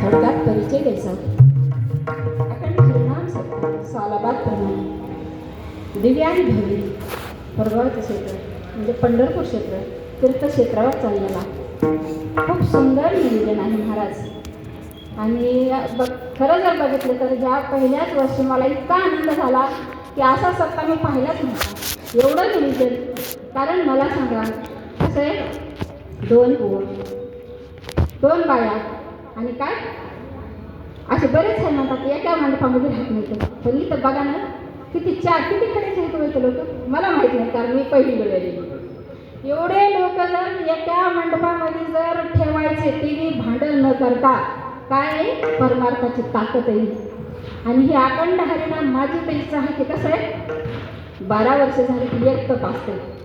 थोडक्यात परिचय द्यायचा. अखंड सालाबाद प्रमाणे. दिव्य आणि भव्य परगावचं क्षेत्र म्हणजे पंढरपूर क्षेत्र तीर्थक्षेत्रावर चाललेला. खूप सुंदर नियोजन आहे महाराज. आणि बघ खरं जर बघितलं तर ज्या पहिल्याच वर्षी मला इतका आनंद झाला की असा सत्ता मी पाहिलाच नव्हता. एवढं नियोजन कारण मला सांगा कसं आहे? दोन पोर. दोन बाया आणि काय? असे बरेच जण म्हणतात एका मंडपामध्ये राहत नाही तर पण इथं बघा ना किती चार किती खडे आहेत लोक? मला माहीत नाही कारण मी पहिली वेळ एवढे लोक जर एका मंडपामध्ये जर ठेवायचे तिने भांडण न करता काय आहे? परमार्थाची ताकद आहे. आणि हे अखंड हरिणा माझी तर आहे की कसं आहे? बारा वर्ष झाली की एक तपासते